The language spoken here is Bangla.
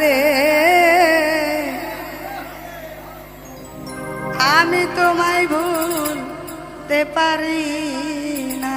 রে আমি তোমায় ভুলতে পারি না।